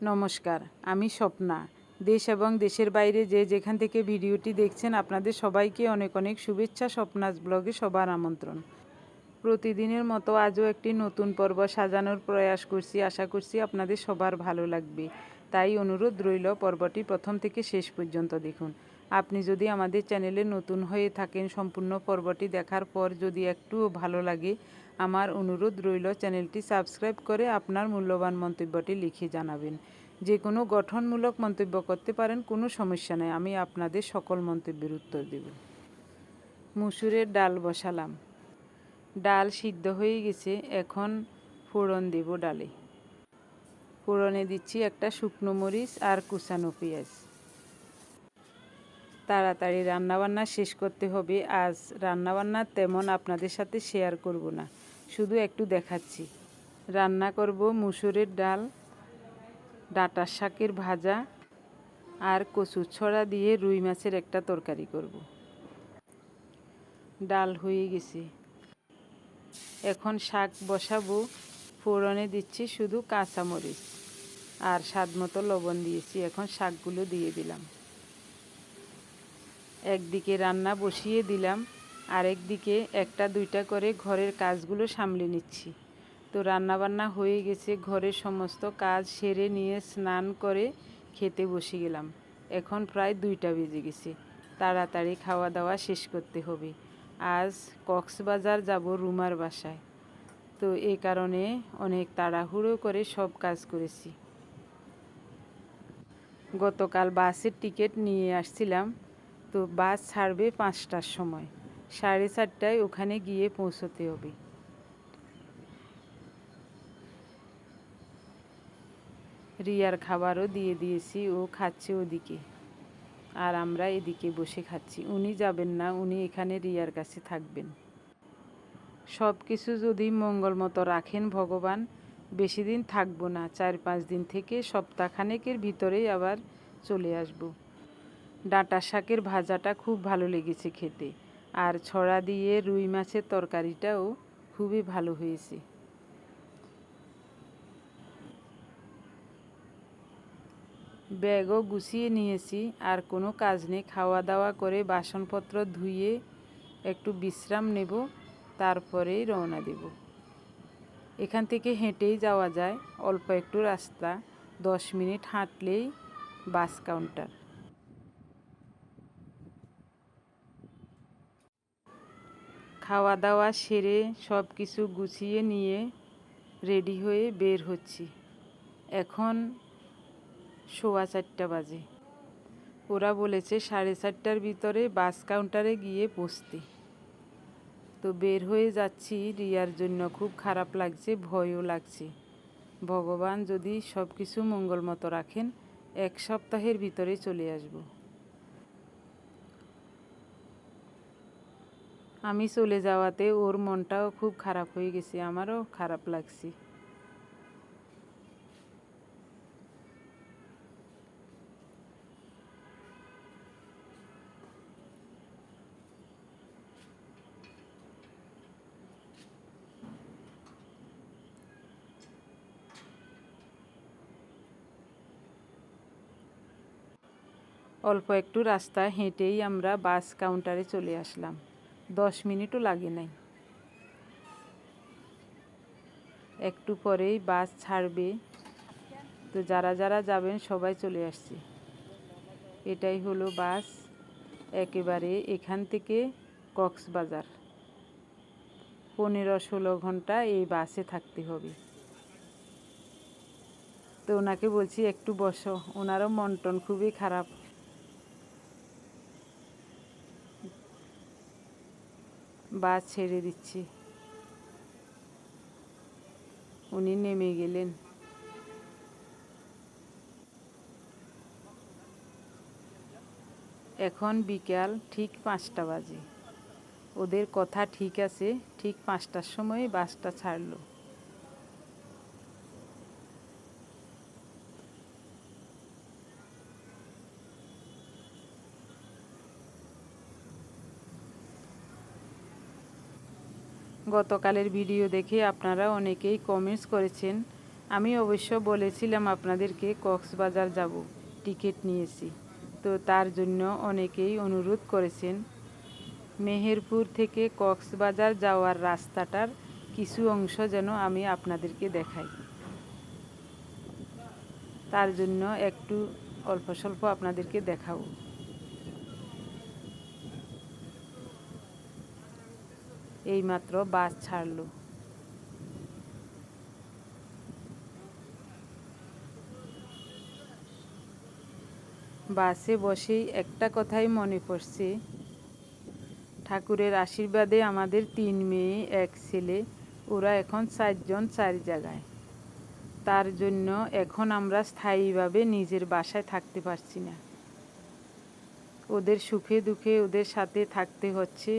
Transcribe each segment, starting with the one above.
নমস্কার, আমি স্বপ্না। দেশ এবং দেশের বাইরে যে যেখান থেকে ভিডিওটি দেখছেন, আপনাদের সবাইকে অনেক অনেক শুভেচ্ছা, স্বপ্নাস ব্লগে সবার আমন্ত্রণ। প্রতিদিনের মতো আজও একটি নতুন পর্ব সাজানোর প্রয়াস করছি। আশা করছি আপনাদের সবার ভালো লাগবে। তাই অনুরোধ রইল পর্বটি প্রথম থেকে শেষ পর্যন্ত দেখুন। আপনি যদি আমাদের চ্যানেলে নতুন হয়ে থাকেন, সম্পূর্ণ পর্বটি দেখার পর যদি একটুও ভালো লাগে আমার অনুরোধ রইল চ্যানেলটি সাবস্ক্রাইব করে আপনার মূল্যবান মন্তব্যটি লিখে জানাবেন। যে কোনো গঠনমূলক মন্তব্য করতে পারেন, কোনো সমস্যা নেই। আমি আপনাদের সকল মন্তব্যের উত্তর দেব। মুসুরের ডাল বসালাম। ডাল সিদ্ধ হয়ে গেছে। এখন ফোড়ন দেব ডালে। ফোড়নে দিচ্ছি একটা শুকনো মরিচ আর কুচানো পেঁয়াজ। তাড়াতাড়ি রান্নাবান্না শেষ করতে হবে। আজ রান্নাবান্না তেমন আপনাদের সাথে শেয়ার করব না। শুধু একটু দেখাচ্ছি। রান্না করব মুসুরের ডাল ডাটা শাকের ভাজা আর কচু ছড়া দিয়ে রুই মাছের একটা তরকারি করব। ডাল হয়ে গেছে। এখন শাক বসাবো, ফোড়নে দিচ্ছি শুধু কাঁচামরিচ আর স্বাদ মতো লবণ দিয়েছি, এখন শাকগুলো দিয়ে দিলাম। একদিকে রান্না বসিয়ে দিলাম। আরেকদিকে একটা দুইটা করে ঘরের কাজগুলো সামলে নিচ্ছি। তো রান্নাবান্না হয়ে গেছে, ঘরের সমস্ত কাজ সেরে নিয়ে স্নান করে খেতে বসে গেলাম। এখন প্রায় দুইটা বেজে গেছে, তাড়াতাড়ি খাওয়া দাওয়া শেষ করতে হবে। আজ কক্সবাজার যাব রুমার বাসায়। তো এই কারণে অনেক তাড়াহুড়ো করে সব কাজ করেছি। গতকাল বাসের টিকিট নিয়ে আসছিলাম, তো বাস ছাড়বে পাঁচটার সময়। সাড়ে চারটায় ওখানে গিয়ে পৌঁছতে হবে। রিয়ার খাবারও দিয়ে দিয়েছি, ও খাচ্ছে ওদিকে। আর আমরা এদিকে বসে খাচ্ছি। উনি যাবেন না, উনি এখানে রিয়ার কাছে থাকবেন। সব কিছু যদি মঙ্গল মতো রাখেন ভগবান, বেশি দিন থাকব না। চার পাঁচ দিন থেকে সপ্তাহখানেকের ভিতরেই আবার চলে আসব। ডাঁটা শাকের ভাজাটা খুব ভালো লেগেছে খেতে। আর ছড়া দিয়ে রুই মাছের তরকারিটাও খুবই ভালো হয়েছে। ব্যাগও গুছিয়ে নিয়েছি, আর কোনো কাজ নেই। খাওয়া দাওয়া করে বাসনপত্র ধুয়ে একটু বিশ্রাম নেব, তারপরেই রওনা দেব। এখান থেকে হেঁটেই যাওয়া যায়। অল্প একটু রাস্তা, দশ মিনিট হাঁটলেই বাস কাউন্টার। খাওয়া দাওয়া সেরে সব কিছু গুছিয়ে নিয়ে রেডি হয়ে বের হচ্ছি। এখন সোয়া চারটা বাজে। ওরা বলেছে সাড়ে চারটার ভিতরে বাস কাউন্টারে গিয়ে বসতে। তো বের হয়ে যাচ্ছি রিয়ার জন্য। খুব খারাপ লাগছে, ভয়ও লাগছে। ভগবান যদি সব কিছু মঙ্গল মতো রাখেন, এক সপ্তাহের ভিতরে চলে আসব। আমি চলে যাওয়াতে ওর মনটাও খুব খারাপ হয়ে গেছে, আমারও খারাপ লাগছে। অল্প একটু রাস্তা হেঁটেই আমরা বাস কাউন্টারে চলে আসলাম। দশ মিনিটও লাগে নাই। একটু পরেই বাস ছাড়বে। তো যারা যারা যাবেন সবাই চলে আসছে। এটাই হলো বাস। একেবারে এখান থেকে কক্সবাজার। পনেরো ষোলো ঘণ্টা এই বাসে থাকতে হবে। তো ওনাকে বলছি একটু বসো। ওনারও মন টন খুবই খারাপ। বাস ছেড়ে দিচ্ছি। উনি নেমে গেলেন। এখন বিকাল ঠিক পাঁচটা বাজে। ওদের কথা ঠিক আছে, ঠিক পাঁচটার সময় বাসটা ছাড়লো। গতকালের ভিডিও দেখে আপনারা অনেকেই কমেন্টস করেছেন। আমি অবশ্য বলেছিলাম আপনাদেরকে কক্সবাজার যাব, টিকিট নিয়েছি। তো তার জন্য অনেকেই অনুরোধ করেছেন। মেহেরপুর থেকে কক্সবাজার যাওয়ার রাস্তাটার কিছু অংশ যেন আমি আপনাদেরকে দেখাই। তার জন্য একটু অল্প স্বল্প আপনাদেরকে দেখাবো। এইমাত্র বাস ছাড়লো। বাসে বসেই একটা কথাই মনে পড়ছে। ঠাকুরের আশীর্বাদে আমাদের তিন মেয়ে, এক ছেলে, ওরা এখন চারজন চার জায়গায়। তার জন্য এখন আমরা স্থায়ীভাবে নিজের বাসায় থাকতে পারছি না। ওদের সুখে দুঃখে ওদের সাথে থাকতে হচ্ছে।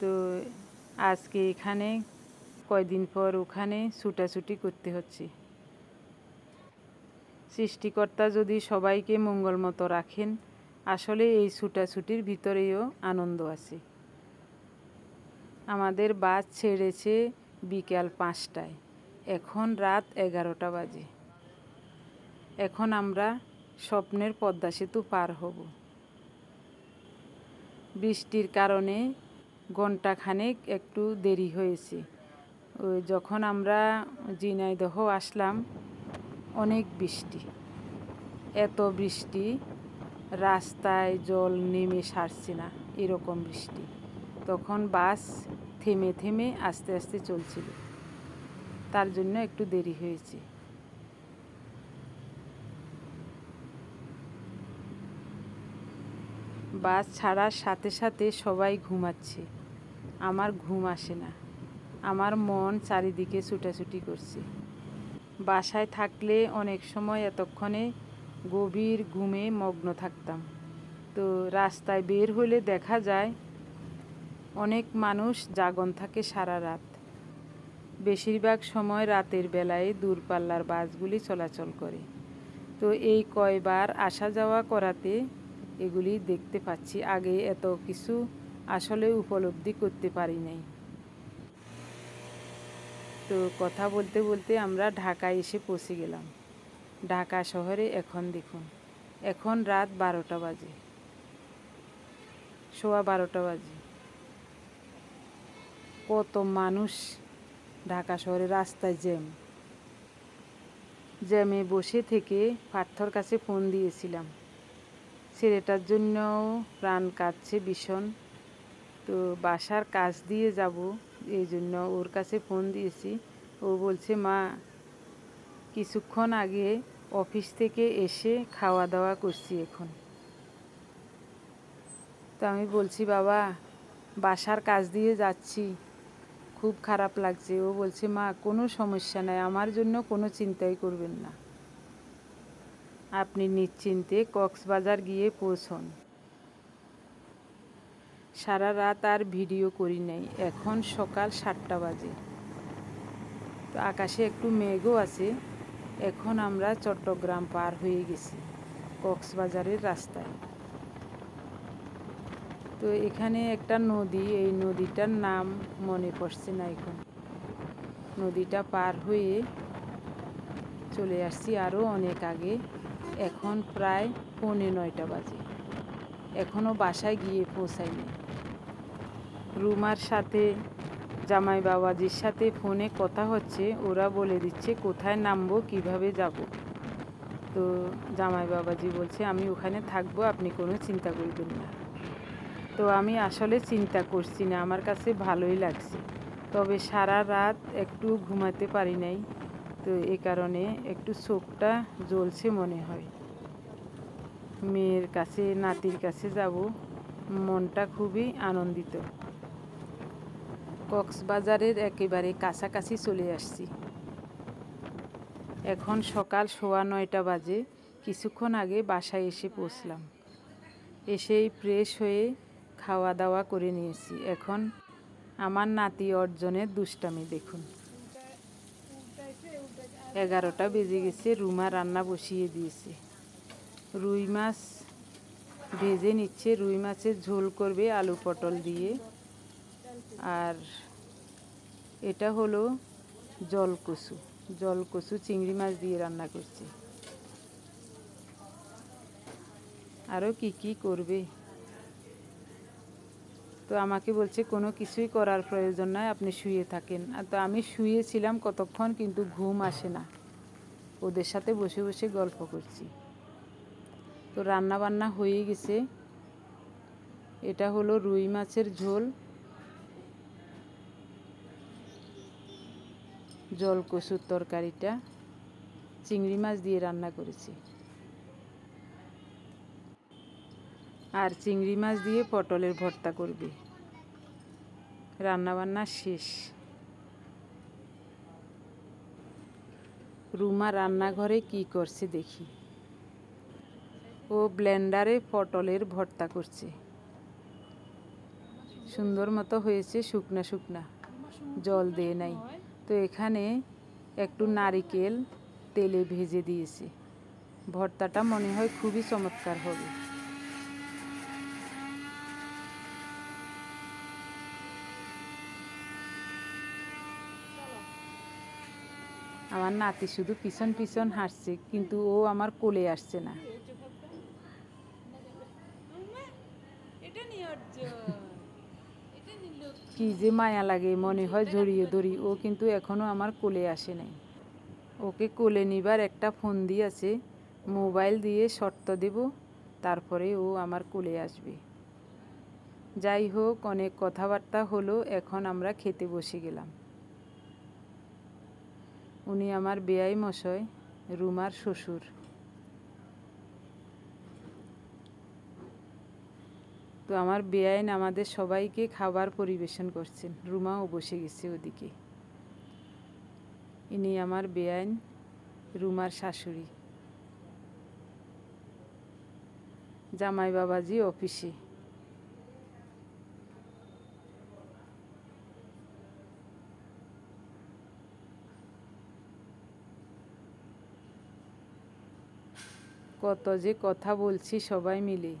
তো আজকে এখানে, কয়দিন পর ওখানে ছুটাছুটি করতে হচ্ছে। সৃষ্টিকর্তা যদি সবাইকে মঙ্গল মতো রাখেন, আসলে এই ছুটাছুটির ভিতরেও আনন্দ আছে। আমাদের বাস ছেড়েছে বিকাল পাঁচটায়। এখন রাত এগারোটা বাজে। এখন আমরা স্বপ্নের পদ্মা সেতু পার হব। বৃষ্টির কারণে ঘন্টাখানেক একটু দেরি হয়েছে। ওই যখন আমরা জিনাইদহ আসলাম, অনেক বৃষ্টি। এত বৃষ্টি, রাস্তায় জল নেমে সারছে না, এরকম বৃষ্টি। তখন বাস থেমে থেমে আস্তে আস্তে চলছিল। তার জন্য একটু দেরি হয়েছে। বাস ছাড়ার সাথে সাথে সবাই ঘুমাচ্ছে। আমার ঘুম আসে না। আমার মন চারিদিকে ছুটাছুটি করছে। বাসায় থাকলে অনেক সময় এতক্ষণে গভীর ঘুমে মগ্ন থাকতাম। তো রাস্তায় বের হলে দেখা যায়, অনেক মানুষ জাগন থাকে সারা রাত। বেশিরভাগ সময় রাতের বেলায় দূরপাল্লার বাসগুলি চলাচল করে। তো এই কয়বার আসা যাওয়া করাতে এগুলি দেখতে পাচ্ছি। আগে এত কিছু আসলে উপলব্ধি করতে পারি নাই। তো কথা বলতে বলতে আমরা ঢাকায় এসে পৌঁছে গেলাম। ঢাকা শহরে এখন দেখুন, এখন রাত বারোটা বাজে। সোয়া বারোটা বাজে। কত মানুষ ঢাকা শহরে রাস্তায় জ্যাম। জ্যামে বসে থেকে পার্থর কাছে ফোন দিয়েছিলাম। ছেলেটার জন্যও প্রাণ কাঁদছে ভীষণ। তো বাসার কাজ দিয়ে যাব, এই জন্য ওর কাছে ফোন দিয়েছি। ও বলছে, মা, কিছুক্ষণ আগে অফিস থেকে এসে খাওয়া দাওয়া করছি এখন। তো আমি বলছি, বাবা, বাসার কাজ দিয়ে যাচ্ছি। খুব খারাপ লাগছে। ও বলছে, মা, কোনো সমস্যা নাই, আমার জন্য কোনো চিন্তাই করবেন না। আপনি নিশ্চিন্তে কক্সবাজার গিয়ে পৌঁছন। সারা রাত আর ভিডিও করি নাই। এখন সকাল সাতটা বাজে। তো আকাশে একটু মেঘও আছে। এখন আমরা চট্টগ্রাম পার হয়ে গেছি, কক্সবাজারের রাস্তায়। তো এখানে একটা নদী, এই নদীটার নাম মনে পড়ছে না এখন। নদীটা পার হয়ে চলে আসছি আরও অনেক আগে। এখন প্রায় পৌনে নয়টা বাজে। এখনও বাসায় গিয়ে পৌঁছাইনি রুমার সাথে, জামাই বাবাজির সাথে ফোনে কথা হচ্ছে, ওরা বলে দিচ্ছে, কোথায় নামবো, কীভাবে যাব। তো জামাই বাবাজি বলছে, আমি ওখানে থাকব, আপনি কোনো চিন্তা করবেন না। তো আমি আসলে চিন্তা করছি না, আমার কাছে ভালোই লাগছে। তবে সারা রাত একটু ঘুমাতে পারি নাই, তো এ কারণে একটু চোখটা জ্বলছে মনে হয়। মেয়ের কাছে, নাতির কাছে যাব, মনটা খুবই আনন্দিত। কক্সবাজারের একেবারে কাছাকাছি চলে আসছি। এখন সকাল সোয়া নয়টা বাজে, কিছুক্ষণ আগে বাসায় এসে পৌঁছলাম। এসেই ফ্রেশ হয়ে খাওয়া দাওয়া করে নিয়েছি। এখন আমার নাতি অর্জনের দুষ্টামি, দেখুন। এগারোটা বেজে গেছে, রুমা রান্না বসিয়ে দিয়েছে। রুই মাছ ভেজে নিচ্ছে। রুই মাছের ঝোল করবে আলু পটল দিয়ে। আর এটা হলো জলকসু। জল কচু চিংড়ি মাছ দিয়ে রান্না করছি। আরও কি কি করবে? তো আমাকে বলছে, কোনো কিছুই করার প্রয়োজন নয় আপনি শুয়ে থাকেন। আর তো আমি শুয়েছিলাম কতক্ষণ, কিন্তু ঘুম আসে না। ওদের সাথে বসে বসে গল্প করছি। তো রান্না বান্না হয়ে গেছে। এটা হলো রুই মাছের ঝোল। জল কচুর তরকারিটা। চিংড়ি মাছ দিয়ে রান্না করেছি। আর চিংড়ি মাছ দিয়ে পটলের ভর্তা করবে। রান্নাবান্না শেষ। রুমা রান্নাঘরে কি করছে দেখি। ও ব্লেন্ডারে পটলের ভর্তা করছে। সুন্দর মতো হয়েছে শুকনা শুকনা। জল দিয়ে নাই। তো এখানে একটু নারিকেল তেলে ভেজে দিয়েছে। ভর্তাটা মনে হয় খুবই চমৎকার হবে। আমার নাতি শুধু পিছন পিছন হাসছে কিন্তু ও আমার কোলে আসছে না। কি যে মায়া লাগে, মনে হয় জড়িয়ে ধরি। ও কিন্তু এখনও আমার কোলে আসে নাই। ওকে কোলে নিবার একটা ফোন দিয়েছে, মোবাইল দিয়ে শর্ত দেব, তারপরে ও আমার কোলে আসবে। যাই হোক, অনেক কথাবার্তা হলো, এখন আমরা খেতে বসে গেলাম। উনি আমার বেয়াই মশয় রুমার শ্বশুর। আমার বেআইন আমাদের সবাইকে খাবার পরিবেশন করছেন। রুমাও বসে গেছে ওদিকে। ইনি আমার বেআইন, রুমার শাশুড়ি। জামাই বাবাজি অফিসে। কত যে কথা বলছি সবাই মিলে।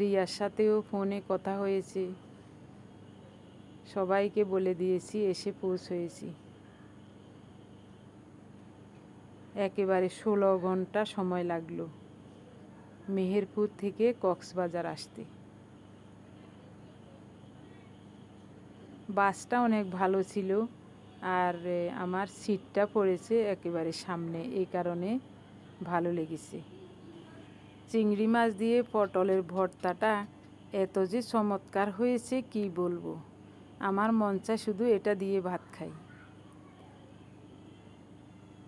রিয়ার সাথেও ফোনে কথা হয়েছে। সবাইকে বলে দিয়েছি, এসে পৌঁছেছি। একেবারে ষোলো ঘণ্টা সময় লাগল মেহেরপুর থেকে কক্সবাজার আসতে। বাসটা অনেক ভালো ছিল আর আমার সিটটা পড়েছে একেবারে সামনে এই কারণে ভালো লেগেছে। চিংড়ি মাছ দিয়ে পটলের ভর্তাটা এত যে চমৎকার হয়েছে, কি বলব? আমার মন চায় শুধু এটা দিয়ে ভাত খাই।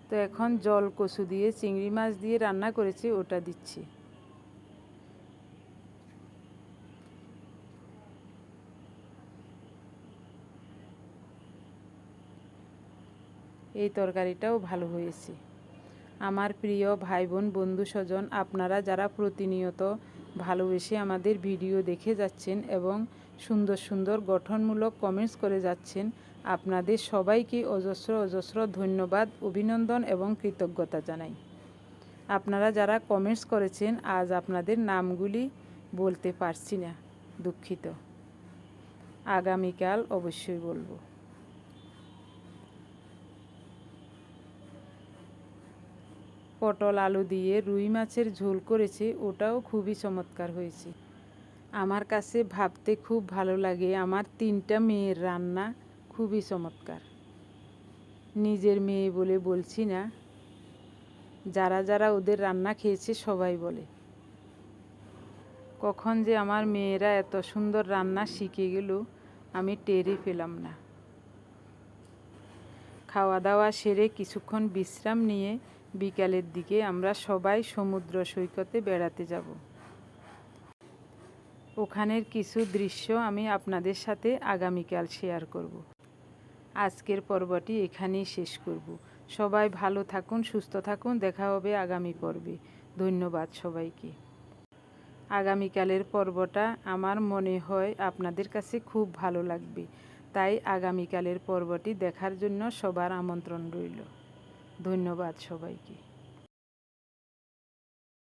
তো এখন জল কচু দিয়ে চিংড়ি মাছ দিয়ে রান্না করেছি, ওটা দিচ্ছি। এই তরকারিটাও ভালো হয়েছে। আমার প্রিয় ভাই বোন বন্ধু স্বজন আপনারা যারা প্রতিনিয়ত ভালোবেসে আমাদের ভিডিও দেখে যাচ্ছেন এবং সুন্দর সুন্দর গঠনমূলক কমেন্টস করে যাচ্ছেন, আপনাদের সবাইকে অজস্র অজস্র ধন্যবাদ, অভিনন্দন এবং কৃতজ্ঞতা জানাই। আপনারা যারা কমেন্টস করেছেন, আজ আপনাদের নামগুলি বলতে পারছি না, দুঃখিত। আগামীকাল অবশ্যই বলব। পটল, আলু দিয়ে রুই মাছের ঝোল করেছে, ওটাও খুবই চমৎকার হয়েছে। আমার কাছে ভাবতে খুব ভালো লাগে, আমার তিনটা মেয়ের রান্না খুবই চমৎকার। নিজের মেয়ে বলে বলছি না, যারা যারা ওদের রান্না খেয়েছে সবাই বলে। কখন যে আমার মেয়েরা এত সুন্দর রান্না শিখে গেল, আমি টেরই পেলাম না। খাওয়া দাওয়া সেরে কিছুক্ষণ বিশ্রাম নিয়ে বিকালের দিকে আমরা সবাই সমুদ্র সৈকতে বেড়াতে যাব। ওখানের কিছু দৃশ্য আমি আপনাদের সাথে আগামীকাল শেয়ার করব। আজকের পর্বটি এখানেই শেষ করব। সবাই ভালো থাকুন, সুস্থ থাকুন। দেখা হবে আগামী পর্বে। ধন্যবাদ সবাইকে। আগামীকালের পর্বটা আমার মনে হয় আপনাদের কাছে খুব ভালো লাগবে। তাই আগামীকালের পর্বটি দেখার জন্য সবার আমন্ত্রণ রইল। ধন্যবাদ সবাইকে।